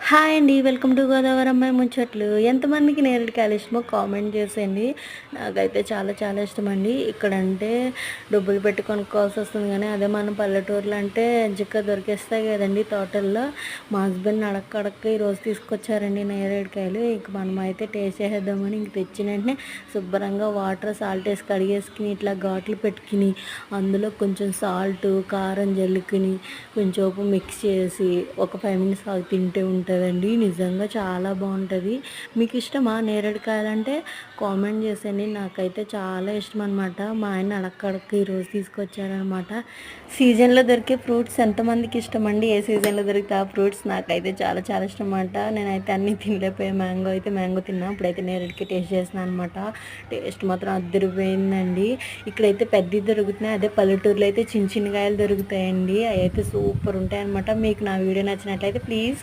Hi అండి welcome to Godavari అమ్మాయి ముచ్చట్లు. ఎంతమందికి నేరేడుకాయలు ఇష్టమో కామెంట్ చేసేయండి. నాకైతే చాలా చాలా ఇష్టం అండి ఇక్కడ అంటే డబ్బులు పెట్టి కొనుక్కోవాల్సి వస్తుంది కానీ అదే మన పల్లెటూరులో అంటే జిక్క దొరికేస్తాయి కదండి తోటల్లో. మా హస్బెండ్ అడక్క అడక్క ఈరోజు తీసుకొచ్చారండి నేరేడుకాయలు ఇంక మనం అయితే టేస్ట్ చేసేద్దామని ఇంక తెచ్చిన వెంటనే శుభ్రంగా వాటర్ సాల్ట్ వేసి కడిగేసుకుని ఇట్లా ఘాట్లు పెట్టుకుని అందులో కొంచెం సాల్ట్ కారం జల్లుకుని కొంచెం మిక్స్ చేసి ఒక ఫైవ్ మినిట్స్ తింటే ఉంటుంది ఉంటుందండి నిజంగా చాలా బాగుంటుంది. మీకు ఇష్టమా నేరేడుకాయలు అంటే కామెంట్ చేసేయండి. నాకైతే చాలా ఇష్టం అనమాట మా ఆయన అడక్కడక్క ఈరోజు తీసుకొచ్చారనమాట సీజన్లో దొరికే ఫ్రూట్స్ ఎంతమందికి ఇష్టం అండి ఏ సీజన్లో దొరికితే ఆ ఫ్రూట్స్? నాకైతే చాలా చాలా ఇష్టం అనమాట నేనైతే అన్నీ తినలేకపోయా మ్యాంగో అయితే మ్యాంగో తిన్నా. ఇప్పుడైతే నేరేడుకి టేస్ట్ చేస్తున్నాను అనమాట టేస్ట్ మాత్రం అద్దరిపోయిందండి ఇక్కడైతే పెద్దవి దొరుకుతున్నాయి. అదే పల్లెటూరులో అయితే చిన్న చిన్న కాయలు దొరుకుతాయండి. అవి అయితే సూపర్ ఉంటాయి అనమాట మీకు నా వీడియో నచ్చినట్లయితే ప్లీజ్